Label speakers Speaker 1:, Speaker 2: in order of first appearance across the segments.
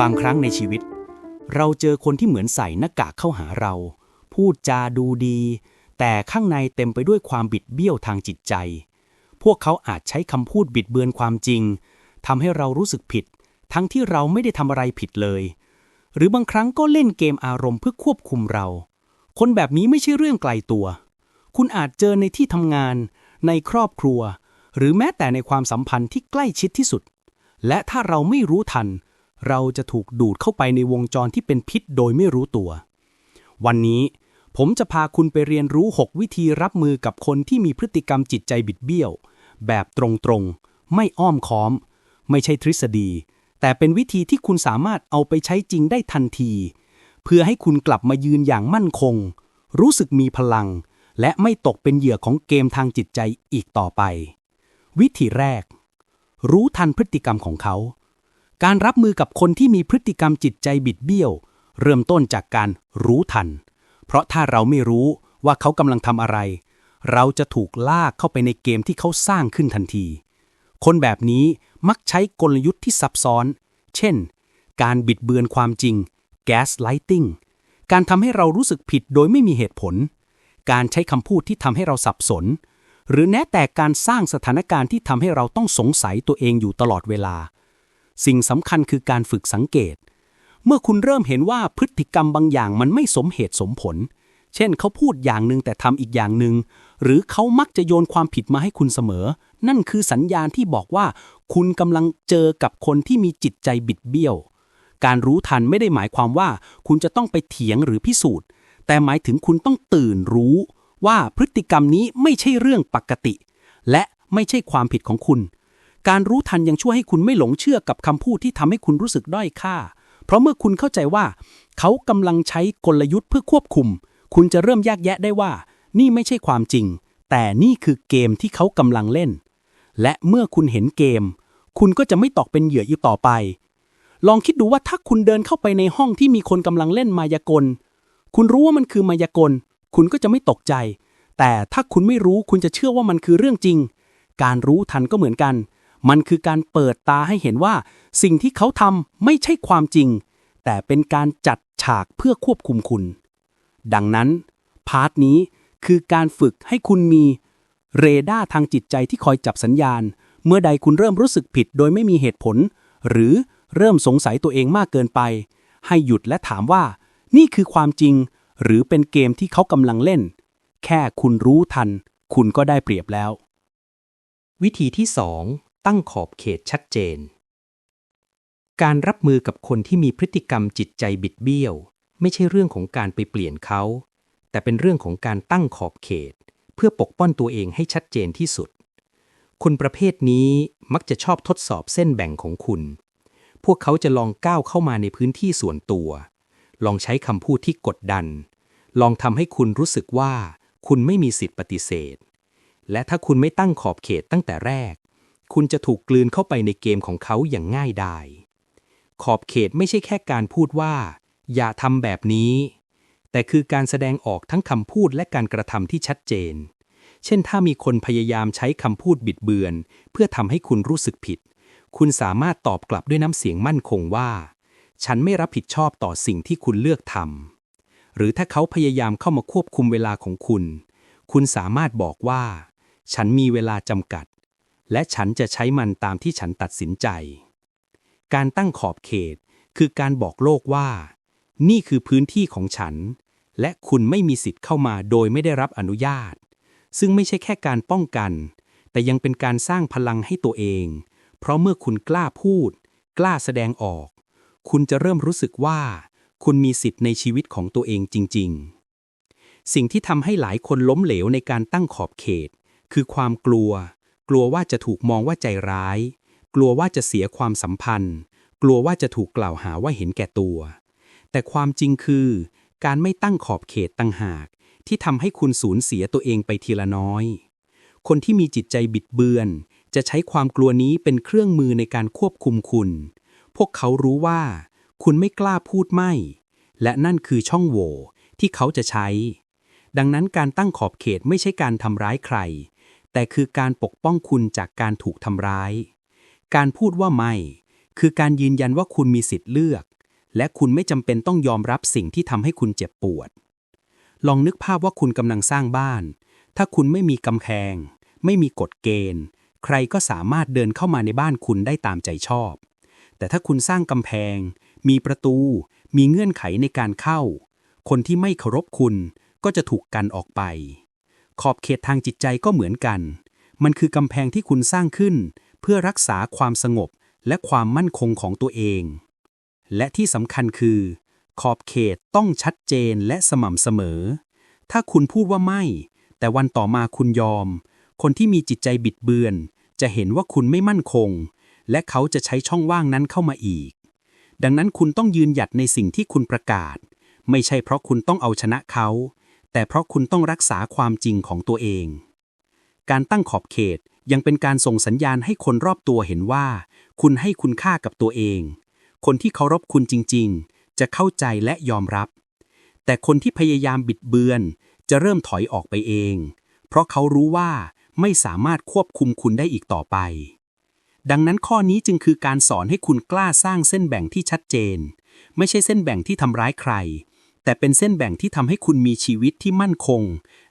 Speaker 1: บางครั้งในชีวิต เราเจอคนที่เหมือนใส่หน้ากากเข้าหาเรา พูดจาดูดี แต่ข้างในเต็มไปด้วยความบิดเบี้ยวทางจิตใจ พวกเขาอาจใช้คำพูดบิดเบือนความจริงทำให้เรารู้สึกผิด ทั้งที่เราไม่ได้ทำอะไรผิดเลย หรือบางครั้งก็เล่นเกมอารมณ์เพื่อควบคุมเรา คนแบบนี้ไม่ใช่เรื่องไกลตัว คุณอาจเจอในที่ทำงาน ในครอบครัว หรือแม้แต่ในความสัมพันธ์ที่ใกล้ชิดที่สุด และถ้าเราไม่รู้ทัน เราจะถูกดูดเข้าไปในวงจรที่เป็นพิษโดยไม่รู้ตัว วันนี้ผมจะพาคุณไปเรียนรู้ 6 วิธีรับมือกับคนที่มีพฤติกรรมจิตใจบิดเบี้ยว แบบตรงๆ ไม่อ้อมค้อม ไม่ใช่ทฤษฎี แต่เป็นวิธีที่คุณสามารถเอาไปใช้จริงได้ทันที เพื่อให้คุณกลับมายืนอย่างมั่นคง รู้สึกมีพลัง และไม่ตกเป็นเหยื่อของเกมทางจิตใจอีกต่อไป วิธีแรก รู้ทันพฤติกรรมของเขา การรับมือกับคนที่มีพฤติกรรมจิตใจบิดเบี้ยว เริ่มต้นจากการรู้ทัน เพราะถ้าเราไม่รู้ว่าเขากำลังทำอะไร เราจะถูกลากเข้าไปในเกมที่เขาสร้างขึ้นทันที คนแบบนี้มักใช้กลยุทธ์ที่ซับซ้อน เช่น การบิดเบือนความจริง gaslighting การทำให้เรารู้สึกผิดโดยไม่มีเหตุผล การใช้คำพูดที่ทำให้เราสับสน หรือแม้แต่การสร้างสถานการณ์ที่ทำให้เราต้องสงสัยตัวเองอยู่ตลอดเวลา สิ่งสำคัญคือการฝึกสังเกต เมื่อคุณเริ่มเห็นว่าพฤติกรรมบางอย่างมันไม่สมเหตุสมผล เช่นเขาพูดอย่างหนึ่งแต่ทำอีกอย่างหนึ่ง หรือเขามักจะโยนความผิดมาให้คุณเสมอ นั่นคือสัญญาณที่บอกว่า คุณกำลังเจอกับคนที่มีจิตใจบิดเบี้ยว การรู้ทันไม่ได้หมายความว่า คุณจะต้องไปเถียงหรือพิสูจน์ แต่หมายถึงคุณต้องตื่นรู้ ว่าพฤติกรรมนี้ไม่ใช่เรื่องปกติ และไม่ใช่ความผิดของคุณ การรู้ทันยังช่วยให้คุณไม่หลงเชื่อกับคำพูดที่ทำให้คุณรู้สึกด้อยค่า เพราะเมื่อคุณเข้าใจว่า เขากำลังใช้กลยุทธ์เพื่อควบคุม คุณจะเริ่มแยกแยะได้ว่า นี่ไม่ใช่ความจริง แต่นี่คือเกมที่เขากำลังเล่น และเมื่อคุณเห็นเกม คุณก็จะไม่ตกเป็นเหยื่ออีกต่อไป ลองคิดดูว่าถ้าคุณเดินเข้าไปในห้องที่มีคนกำลังเล่นมายากล คุณรู้ว่ามันคือมายากล คุณก็จะไม่ตกใจ แต่ถ้าคุณไม่รู้คุณจะเชื่อว่ามันคือเรื่องจริง การรู้ทันก็เหมือนกัน มันคือการเปิดตาให้เห็นว่า สิ่งที่เขาทำไม่ใช่ความจริง แต่เป็นการจัดฉากเพื่อควบคุมคุณ ดังนั้น พาร์ทนี้คือการฝึกให้คุณมี เรดาร์ทางจิตใจที่คอยจับสัญญาณ เมื่อใดคุณเริ่มรู้สึกผิดโดยไม่มีเหตุผล หรือเริ่มสงสัยตัวเองมากเกินไป ให้หยุดและถามว่า นี่คือความจริง หรือเป็นเกมที่เขากำลังเล่น แค่คุณรู้ทัน คุณก็ได้เปรียบแล้ว
Speaker 2: วิธีที่ 2 ตั้งขอบเขตชัดเจน การรับมือกับคนที่มีพฤติกรรมจิตใจบิดเบี้ยว ไม่ใช่เรื่องของการไปเปลี่ยนเขา แต่เป็นเรื่องของการตั้งขอบเขต เพื่อปกป้องตัวเองให้ชัดเจนที่สุด คนประเภทนี้มักจะชอบทดสอบเส้นแบ่งของคุณ พวกเขาจะลองก้าวเข้ามาในพื้นที่ส่วนตัว ลองใช้คำพูดที่กดดัน ลองทำให้คุณรู้สึกว่าคุณไม่มีสิทธิ์ปฏิเสธ และถ้าคุณไม่ตั้งขอบเขตตั้งแต่แรก คุณจะถูกกลืนเข้าไปในเกมของเขาอย่างง่ายดาย ขอบเขตไม่ใช่แค่การพูดว่า อย่าทำแบบนี้ แต่คือการแสดงออกทั้งคำพูดและการกระทำที่ชัดเจน เช่นถ้ามีคนพยายามใช้คำพูดบิดเบือน เพื่อทำให้คุณรู้สึกผิด คุณสามารถตอบกลับด้วยน้ำเสียงมั่นคงว่า ฉันไม่รับผิดชอบต่อสิ่งที่คุณเลือกทำหรือถ้าเขาพยายามเข้ามาควบคุมเวลาของคุณ คุณสามารถบอกว่า ฉันมีเวลาจำกัด และฉันจะใช้มันตามที่ฉันตัดสินใจ การตั้งขอบเขตคือการบอกโลกว่า นี่คือพื้นที่ของฉัน และคุณไม่มีสิทธิ์เข้ามาโดยไม่ได้รับอนุญาต ซึ่งไม่ใช่แค่การป้องกัน แต่ยังเป็นการสร้างพลังให้ตัวเอง เพราะเมื่อคุณกล้าพูด กล้าแสดงออก คุณจะเริ่มรู้สึกว่า คุณมีสิทธิ์ในชีวิตของตัวเองจริง ๆ สิ่งที่ทำให้หลายคนล้มเหลวในการตั้งขอบเขต คือความกลัว กลัวว่าจะถูกมองว่าใจร้าย กลัวว่าจะเสียความสัมพันธ์ กลัวว่าจะถูกกล่าวหาว่าเห็นแก่ตัว แต่ความจริงคือ การไม่ตั้งขอบเขตตั้งหาก ที่ทำให้คุณสูญเสียตัวเองไปทีละน้อย คนที่มีจิตใจบิดเบือน จะใช้ความกลัวนี้เป็นเครื่องมือในการควบคุมคุณ พวกเขารู้ว่า คุณไม่กล้าพูดไม่ และนั่นคือช่องโหว่ที่เขาจะใช้ ดังนั้นการตั้งขอบเขตไม่ใช่การทำร้ายใคร แต่คือการปกป้องคุณจากการถูกทำร้าย การพูดว่าไม่ คือการยืนยันว่าคุณมีสิทธิ์เลือก และคุณไม่จำเป็นต้องยอมรับสิ่งที่ทำให้คุณเจ็บปวด ลองนึกภาพว่าคุณกำลังสร้างบ้าน ถ้าคุณไม่มีกำแพง ไม่มีกฎเกณฑ์ ใครก็สามารถเดินเข้ามาในบ้านคุณได้ตามใจชอบ แต่ถ้าคุณสร้างกำแพง มีประตู มีเงื่อนไขในการเข้า คนที่ไม่เคารพคุณก็จะถูกกันออกไป ขอบเขตทางจิตใจก็เหมือนกัน มันคือกำแพงที่คุณสร้างขึ้น เพื่อรักษาความสงบและความมั่นคงของตัวเอง และที่สำคัญคือ ขอบเขตต้องชัดเจนและสม่ำเสมอ ถ้าคุณพูดว่าไม่ แต่วันต่อมาคุณยอม คนที่มีจิตใจบิดเบือน จะเห็นว่าคุณไม่มั่นคง และเขาจะใช้ช่องว่างนั้นเข้ามาอีก ดังนั้นคุณต้องยืนหยัดในสิ่งที่คุณประกาศ ไม่ใช่เพราะคุณต้องเอาชนะเขา แต่เพราะคุณต้องรักษาความจริงของตัวเอง การตั้งขอบเขตยังเป็นการส่งสัญญาณให้คนรอบตัวเห็นว่า คุณให้คุณค่ากับตัวเอง คนที่เคารพคุณจริง ๆ จะเข้าใจและยอมรับ แต่คนที่พยายามบิดเบือน จะเริ่มถอยออกไปเอง เพราะเขารู้ว่าไม่สามารถควบคุมคุณได้อีกต่อไป ดังนั้นข้อนี้จึงคือการสอนให้คุณกล้าสร้างเส้นแบ่งที่ชัดเจน ไม่ใช่เส้นแบ่งที่ทำร้ายใคร แต่เป็นเส้นแบ่งที่ทำให้คุณมีชีวิตที่มั่นคง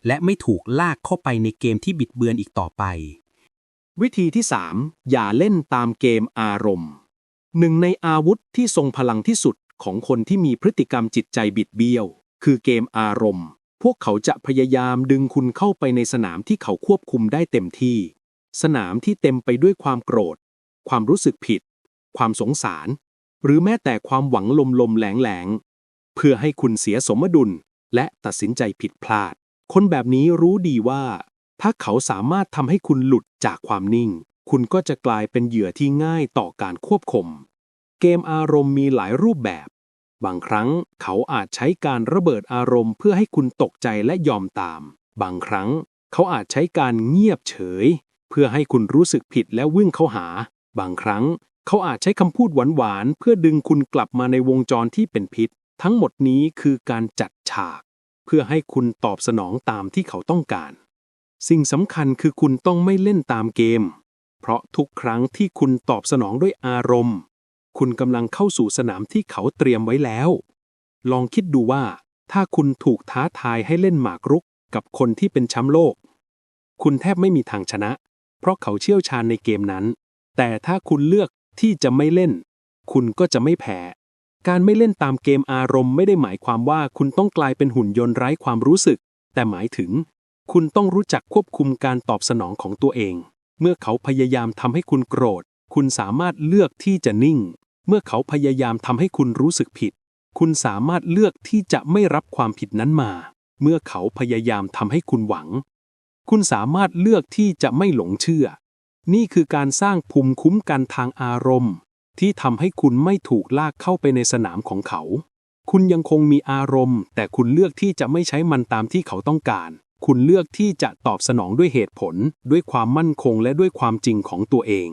Speaker 2: และไม่ถูกลากเข้าไปในเกมที่บิดเบือนอีกต่อไป
Speaker 3: วิธีที่ 3 อย่าเล่นตามเกมอารมณ์ หนึ่งในอาวุธที่ทรงพลังที่สุดของคนที่มีพฤติกรรมจิตใจบิดเบี้ยว คือเกมอารมณ์ พวกเขาจะพยายามดึงคุณเข้าไปในสนามที่เขาควบคุมได้เต็มที่ สนามที่เต็มไปด้วยความโกรธ ความรู้สึกผิด ความสงสาร หรือแม้แต่ความหวังลมๆแหลงแหลงๆ เพื่อให้คุณเสียสมดุลและตัดสินใจผิดพลาด คนแบบนี้รู้ดีว่า ถ้าเขาสามารถทำให้คุณหลุดจากความนิ่ง คุณก็จะกลายเป็นเหยื่อที่ง่ายต่อการควบคุมเกมอารมณ์มีหลายรูปแบบ บางครั้งเขาอาจใช้การระเบิดอารมณ์เพื่อให้คุณตกใจและยอมตาม บางครั้งเขาอาจใช้การเงียบเฉย เพื่อให้คุณรู้สึกผิดและวิ่งเข้าหา บางครั้งเขาอาจใช้คำพูดหวานๆเพื่อดึงคุณกลับมาในวงจรที่เป็นพิษ ทั้งหมดนี้คือการจัดฉาก เพื่อให้คุณตอบสนองตามที่เขาต้องการ สิ่งสำคัญคือคุณต้องไม่เล่นตามเกม เพราะทุกครั้งที่คุณตอบสนองด้วยอารมณ์ คุณกำลังเข้าสู่สนามที่เขาเตรียมไว้แล้ว ลองคิดดูว่า ถ้าคุณถูกท้าทายให้เล่นหมากรุกกับคนที่เป็นแชมป์โลก คุณแทบไม่มีทางชนะ เพราะเขาเชี่ยวชาญในเกมนั้น แต่ถ้าคุณเลือกที่จะไม่เล่น คุณก็จะไม่แพ้ การไม่เล่นตามเกมอารมณ์ไม่ได้หมายความว่าคุณต้องกลายเป็นหุ่นยนต์ไร้ความรู้สึก แต่หมายถึง คุณต้องรู้จักควบคุมการตอบสนองของตัวเอง เมื่อเขาพยายามทำให้คุณโกรธ คุณสามารถเลือกที่จะนิ่ง เมื่อเขาพยายามทำให้คุณรู้สึกผิด คุณสามารถเลือกที่จะไม่รับความผิดนั้นมา เมื่อเขาพยายามทำให้คุณหวัง คุณสามารถเลือกที่จะไม่หลงเชื่อ นี่คือการสร้างภูมิคุ้มกันทางอารมณ์ ที่ทำให้คุณไม่ถูกลากเข้าไปในสนามของเขา คุณยังคงมีอารมณ์ แต่คุณเลือกที่จะไม่ใช้มันตามที่เขาต้องการ คุณเลือกที่จะตอบสนองด้วยเหตุผล ด้วยความมั่นคงและด้วยความจริงของตัวเอง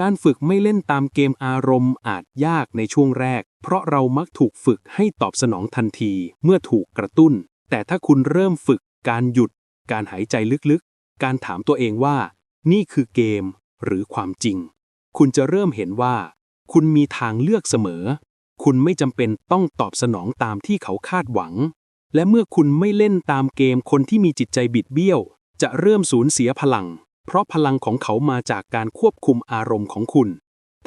Speaker 3: การฝึกไม่เล่นตามเกมอารมณ์อาจยากในช่วงแรก เพราะเรามักถูกฝึกให้ตอบสนองทันทีเมื่อถูกกระตุ้น แต่ถ้าคุณเริ่มฝึก การหยุด การหายใจลึกๆ การถามตัวเองว่า นี่คือเกม หรือความจริง คุณจะเริ่มเห็นว่า คุณมีทางเลือกเสมอ คุณไม่จำเป็นต้องตอบสนองตามที่เขาคาดหวัง และเมื่อคุณไม่เล่นตามเกมคนที่มีจิตใจบิดเบี้ยว จะเริ่มสูญเสียพลัง เพราะพลังของเขามาจากการควบคุมอารมณ์ของคุณ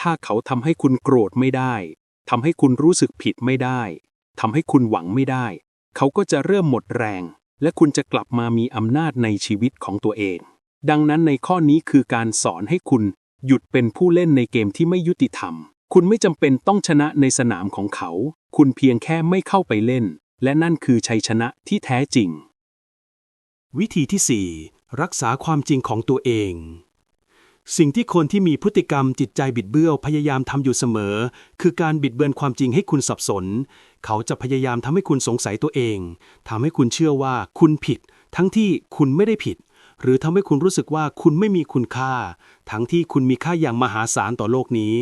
Speaker 3: ถ้าเขาทำให้คุณโกรธไม่ได้ทำให้คุณรู้สึกผิดไม่ได้ทำให้คุณหวังไม่ได้ เขาก็จะเริ่มหมดแรง และคุณจะกลับมามีอำนาจในชีวิตของตัวเอง ดังนั้นในข้อนี้คือการสอนให้คุณ หยุดเป็นผู้เล่นในเกมที่ไม่ยุติธรรม คุณไม่จำเป็นต้องชนะในสนามของเขา คุณเพียงแค่ไม่เข้าไปเล่น และนั่นคือชัยชนะที่แท้จริง
Speaker 1: วิธีที่ 4 รักษาความจริงของตัวเอง สิ่งที่คนที่มีพฤติกรรมจิตใจบิดเบี้ยวพยายามทำอยู่เสมอ คือการบิดเบือนความจริงให้คุณสับสน เขาจะพยายามทำให้คุณสงสัยตัวเองทำให้คุณเชื่อว่าคุณผิด ทั้งที่คุณไม่ได้ผิด หรือทำให้คุณรู้สึกว่าคุณไม่มีคุณค่า ทั้งที่คุณมีค่าอย่างมหาศาลต่อโลกนี้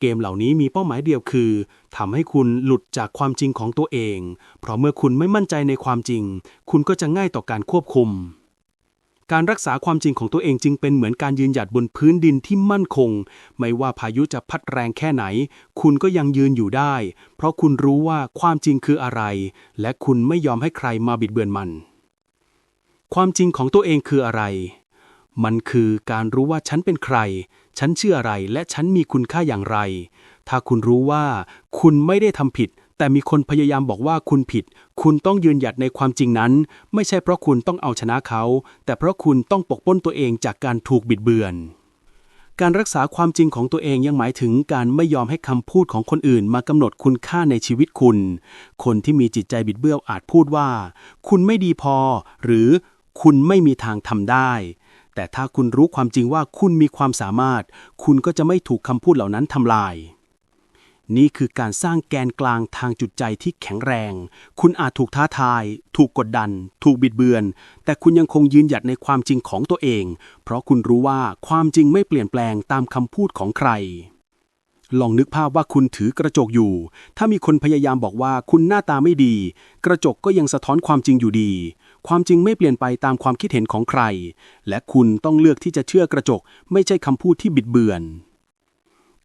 Speaker 1: เกมเหล่านี้มีเป้าหมายเดียวคือทำให้คุณหลุดจากความจริงของตัวเอง เพราะเมื่อคุณไม่มั่นใจในความจริง คุณก็จะง่ายต่อการควบคุม การรักษาความจริงของตัวเองจึงเป็นเหมือนการยืนหยัดบนพื้นดินที่มั่นคง ไม่ว่าพายุจะพัดแรงแค่ไหน คุณก็ยังยืนอยู่ได้ เพราะคุณรู้ว่าความจริงคืออะไร และคุณไม่ยอมให้ใครมาบิดเบือนมัน ความจริงของตัวเองคืออะไร มันคือการรู้ว่าฉันเป็นใคร ฉันชื่ออะไร และฉันมีคุณค่าอย่างไร ถ้าคุณรู้ว่า คุณไม่ได้ทำผิด แต่มีคนพยายามบอกว่าคุณผิด คุณต้องยืนหยัดในความจริงนั้น ไม่ใช่เพราะคุณต้องเอาชนะเขา แต่เพราะคุณต้องปกป้องตัวเองจากการถูกบิดเบือนการรักษาความจริงของตัวเองยังหมายถึงการไม่ยอมให้คำพูดของคนอื่นมากำหนดคุณค่าในชีวิตคุณ คนที่มีจิตใจบิดเบี้ยวอาจพูดว่า คุณไม่ดีพอ หรือ คุณไม่มีทางทำได้ แต่ถ้าคุณรู้ความจริงว่าคุณมีความสามารถ คุณก็จะไม่ถูกคำพูดเหล่านั้นทำลาย นี่คือการสร้างแกนกลางทางจุดใจที่แข็งแรง คุณอาจถูกท้าทาย ถูกกดดัน ถูกบิดเบือน แต่คุณยังคงยืนหยัดในความจริงของตัวเอง เพราะคุณรู้ว่าความจริงไม่เปลี่ยนแปลงตามคำพูดของใครลองนึกภาพว่าคุณถือกระจกอยู่ ถ้ามีคนพยายามบอกว่าคุณหน้าตาไม่ดี กระจกก็ยังสะท้อนความจริงอยู่ดี ความจริงไม่เปลี่ยนไปตามความคิดเห็นของใคร และคุณต้องเลือกที่จะเชื่อกระจก ไม่ใช่คำพูดที่บิดเบือน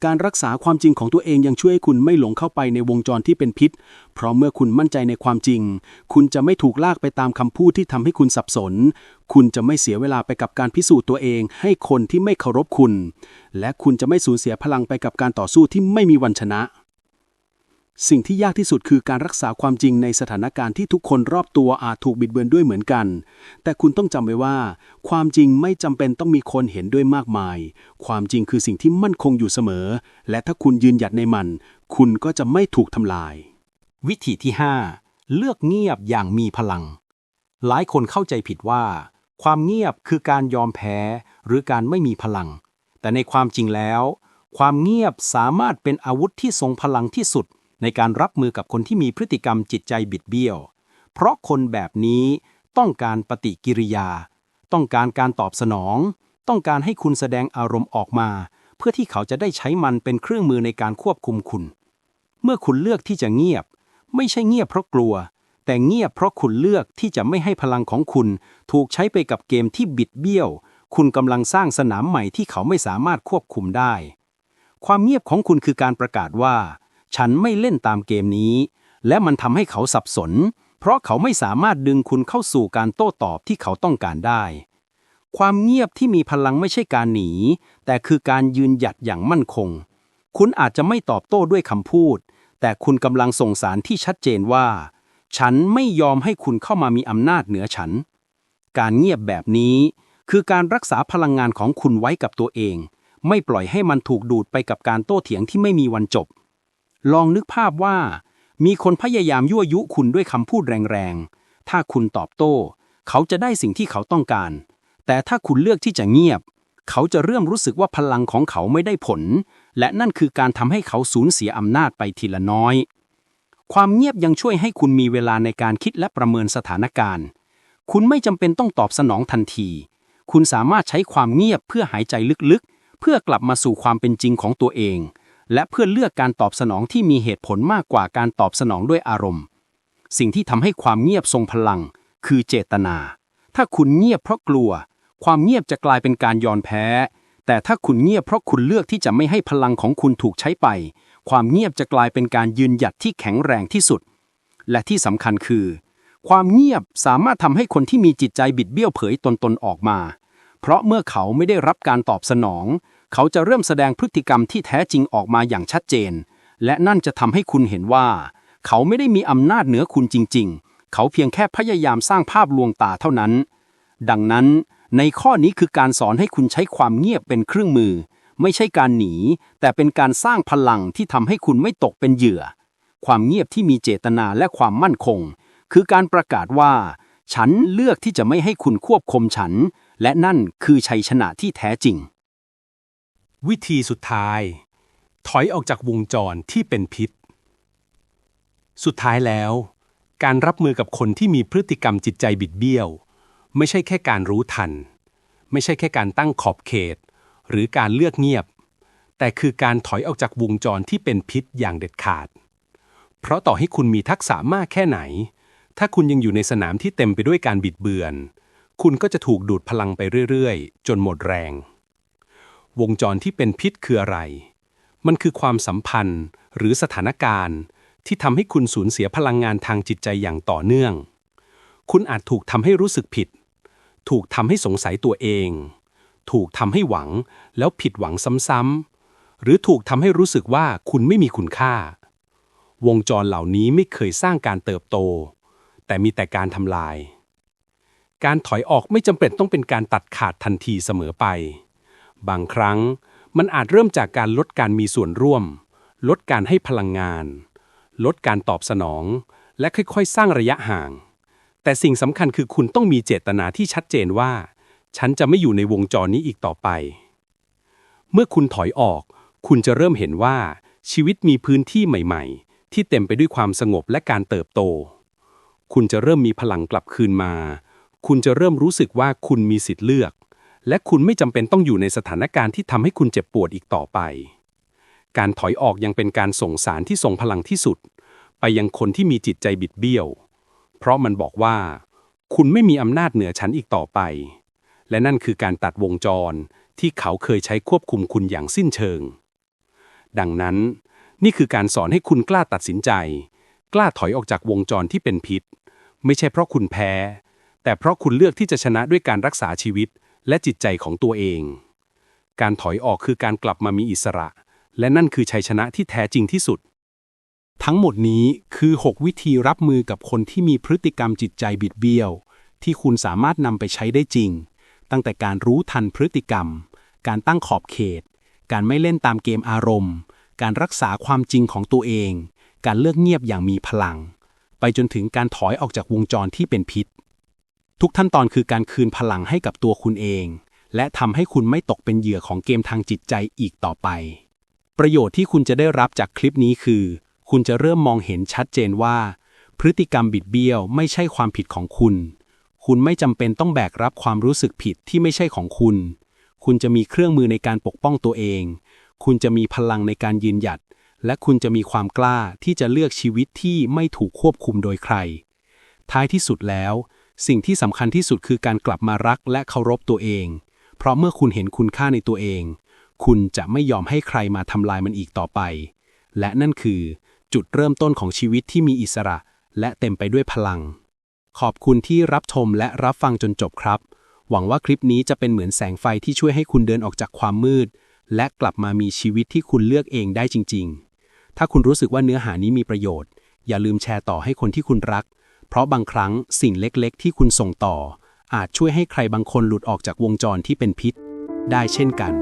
Speaker 1: การรักษาความจริงของตัวเองยังช่วยให้คุณไม่หลงเข้าไปในวงจรที่เป็นพิษ เพราะเมื่อคุณมั่นใจในความจริง คุณจะไม่ถูกลากไปตามคำพูดที่ทำให้คุณสับสน คุณจะไม่เสียเวลาไปกับการพิสูจน์ตัวเอง ให้คนที่ไม่เคารพคุณ และคุณจะไม่สูญเสียพลังไปกับการต่อสู้ที่ไม่มีวันชนะ สิ่งที่ยากที่สุดคือการรักษาความจริงในสถานการณ์ที่ทุกคนรอบตัวอาจถูกบิดเบือนด้วยเหมือนกัน แต่คุณต้องจำไว้ว่า ความจริงไม่จำเป็นต้องมีคนเห็นด้วยมากมาย ความจริงคือสิ่งที่มั่นคงอยู่เสมอ และถ้าคุณยืนหยัดในมัน คุณก็จะไม่ถูกทำลาย
Speaker 2: วิธีที่ 5 เลือกเงียบอย่างมีพลัง หลายคนเข้าใจผิดว่า ความเงียบคือการยอมแพ้ หรือการไม่มีพลัง แต่ในความจริงแล้ว ความเงียบสามารถเป็นอาวุธที่ทรงพลังที่สุด ในการรับมือกับคนที่มีพฤติกรรมจิตใจบิดเบี้ยว เพราะคนแบบนี้ต้องการปฏิกิริยา ต้องการการตอบสนอง ต้องการให้คุณแสดงอารมณ์ออกมา เพื่อที่เขาจะได้ใช้มันเป็นเครื่องมือในการควบคุมคุณ เมื่อคุณเลือกที่จะเงียบ ไม่ใช่เงียบเพราะกลัว แต่เงียบเพราะคุณเลือกที่จะไม่ให้พลังของคุณ ถูกใช้ไปกับเกมที่บิดเบี้ยว คุณกำลังสร้างสนามใหม่ที่เขาไม่สามารถควบคุมได้ ความเงียบของคุณคือการประกาศว่า ฉันไม่เล่นตามเกมนี้ และมันทำให้เขาสับสน เพราะเขาไม่สามารถดึงคุณเข้าสู่การโต้ตอบที่เขาต้องการได้ ความเงียบที่มีพลังไม่ใช่การหนี แต่คือการยืนหยัดอย่างมั่นคง คุณอาจจะไม่ตอบโต้ด้วยคำพูด แต่คุณกำลังส่งสารที่ชัดเจนว่า ฉันไม่ยอมให้คุณเข้ามามีอำนาจเหนือฉัน การเงียบแบบนี้ คือการรักษาพลังงานของคุณไว้กับตัวเอง ไม่ปล่อยให้มันถูกดูดไปกับการโต้เถียงที่ไม่มีวันจบ ลองนึกภาพว่า มีคนพยายามยั่วยุคุณด้วยคำพูดแรงๆ ถ้าคุณตอบโต้ เขาจะได้สิ่งที่เขาต้องการ แต่ถ้าคุณเลือกที่จะเงียบ เขาจะเริ่มรู้สึกว่าพลังของเขาไม่ได้ผล และนั่นคือการทำให้เขาสูญเสียอำนาจไปทีละน้อย ความเงียบยังช่วยให้คุณมีเวลาในการคิดและประเมินสถานการณ์ คุณไม่จำเป็นต้องตอบสนองทันที คุณสามารถใช้ความเงียบเพื่อหายใจลึกๆ เพื่อกลับมาสู่ความเป็นจริงของตัวเอง และเพื่อเลือกการตอบสนองที่มีเหตุผลมากกว่าการตอบสนองด้วยอารมณ์ สิ่งที่ทำให้ความเงียบทรงพลัง คือเจตนา ถ้าคุณเงียบเพราะกลัว ความเงียบจะกลายเป็นการยอมแพ้ แต่ถ้าคุณเงียบเพราะคุณเลือกที่จะไม่ให้พลังของคุณถูกใช้ไป ความเงียบจะกลายเป็นการยืนหยัดที่แข็งแรงที่สุด และที่สำคัญคือ ความเงียบสามารถทำให้คนที่มีจิตใจบิดเบี้ยวเผยตนตนออกมา เพราะเมื่อเขาไม่ได้รับการตอบสนอง เขาจะเริ่มแสดงพฤติกรรมที่แท้จริงออกมาอย่างชัดเจน และนั่นจะทำให้คุณเห็นว่า เขาไม่ได้มีอำนาจเหนือคุณจริง ๆ เขาเพียงแค่พยายามสร้างภาพลวงตาเท่านั้น ดังนั้น ในข้อนี้คือการสอนให้คุณใช้ความเงียบเป็นเครื่องมือ ไม่ใช่การหนี แต่เป็นการสร้างพลังที่ทำให้คุณไม่ตกเป็นเหยื่อ ความเงียบที่มีเจตนาและความมั่นคง คือการประกาศว่า ฉันเลือกที่จะไม่ให้คุณควบคุมฉัน และนั่นคือชัยชนะที่แท้จริง
Speaker 4: วิธีสุดท้าย ถอยออกจากวงจรที่เป็นพิษ สุดท้ายแล้ว การรับมือกับคนที่มีพฤติกรรมจิตใจบิดเบี้ยว ไม่ใช่แค่การรู้ทัน ไม่ใช่แค่การตั้งขอบเขต หรือการเลือกเงียบ แต่คือการถอยออกจากวงจรที่เป็นพิษอย่างเด็ดขาด เพราะต่อให้คุณมีทักษะมากแค่ไหน ถ้าคุณยังอยู่ในสนามที่เต็มไปด้วยการบิดเบือน คุณก็จะถูกดูดพลังไปเรื่อย ๆ จนหมดแรง วงจรที่เป็นพิษคืออะไร มันคือความสัมพันธ์หรือสถานการณ์ ที่ทำให้คุณสูญเสียพลังงานทางจิตใจอย่างต่อเนื่อง คุณอาจถูกทำให้รู้สึกผิด ถูกทำให้สงสัยตัวเอง ถูกทำให้หวังแล้วผิดหวังซ้ำๆ หรือถูกทำให้รู้สึกว่าคุณไม่มีคุณค่า วงจรเหล่านี้ไม่เคยสร้างการเติบโต แต่มีแต่การทำลาย การถอยออกไม่จำเป็นต้องเป็นการตัดขาดทันทีเสมอไป บางครั้งมันอาจเริ่มจากการลดการมีส่วนร่วม ลดการให้พลังงาน ลดการตอบสนอง และค่อยๆ สร้างระยะห่าง แต่สิ่งสำคัญคือคุณต้องมีเจตนาที่ชัดเจนว่า ฉันจะไม่อยู่ในวงจรนี้อีกต่อไป เมื่อคุณถอยออก คุณจะเริ่มเห็นว่า ชีวิตมีพื้นที่ใหม่ ๆ ที่เต็มไปด้วยความสงบและการเติบโต คุณจะเริ่มมีพลังกลับคืนมา คุณจะเริ่มรู้สึกว่าคุณมีสิทธิ์เลือก และคุณไม่จำเป็นต้องอยู่ในสถานการณ์ที่ทำให้คุณเจ็บปวดอีกต่อไป การถอยออกยังเป็นการส่งสารที่ทรงพลังที่สุด ไปยังคนที่มีจิตใจบิดเบี้ยว เพราะมันบอกว่า คุณไม่มีอำนาจเหนือฉันอีกต่อไป และนั่นคือการตัดวงจรที่เขาเคยใช้ควบคุมคุณอย่างสิ้นเชิง ดังนั้น นี่คือการสอนให้คุณกล้าตัดสินใจ กล้าถอยออกจากวงจรที่เป็นพิษ ไม่ใช่เพราะคุณแพ้ แต่เพราะคุณเลือกที่จะชนะด้วยการรักษาชีวิต และจิตใจของตัวเอง การถอยออกคือการกลับมามีอิสระ และนั่นคือชัยชนะที่แท้จริงที่สุด
Speaker 1: ทั้งหมดนี้คือ 6 วิธีรับมือกับคนที่มีพฤติกรรมจิตใจบิดเบี้ยว ที่คุณสามารถนำไปใช้ได้จริง ตั้งแต่การรู้ทันพฤติกรรม การตั้งขอบเขต การไม่เล่นตามเกมอารมณ์ การรักษาความจริงของตัวเอง การเลือกเงียบอย่างมีพลัง ไปจนถึงการถอยออกจากวงจรที่เป็นพิษ ทุกขั้นตอนคือการคืนพลังให้กับตัวคุณเอง และทำให้คุณไม่ตกเป็นเหยื่อของเกมทางจิตใจอีกต่อไป ประโยชน์ที่คุณจะได้รับจากคลิปนี้คือ คุณจะเริ่มมองเห็นชัดเจนว่า พฤติกรรมบิดเบี้ยวไม่ใช่ความผิดของคุณ คุณไม่จำเป็นต้องแบกรับความรู้สึกผิดที่ไม่ใช่ของคุณ คุณจะมีเครื่องมือในการปกป้องตัวเอง คุณจะมีพลังในการยืนหยัด และคุณจะมีความกล้าที่จะเลือกชีวิตที่ไม่ถูกควบคุมโดยใคร ท้ายที่สุดแล้ว สิ่งที่สำคัญที่สุดคือการกลับมารักและเคารพตัวเอง เพราะเมื่อคุณเห็นคุณค่าในตัวเอง คุณจะไม่ยอมให้ใครมาทำลายมันอีกต่อไป และนั่นคือ จุดเริ่มต้นของชีวิตที่มีอิสระ และเต็มไปด้วยพลัง ขอบคุณที่รับชมและรับฟังจนจบครับ หวังว่าคลิปนี้จะเป็นเหมือนแสงไฟที่ช่วยให้คุณเดินออกจากความมืด และกลับมามีชีวิตที่คุณเลือกเองได้จริง ๆ ถ้าคุณรู้สึกว่าเนื้อหานี้มีประโยชน์ อย่าลืมแชร์ต่อให้คนที่คุณรัก เพราะบางครั้งสิ่งเล็กๆ ที่คุณส่งต่อ อาจช่วยให้ใครบางคนหลุดออกจากวงจรที่เป็นพิษ ได้เช่นกัน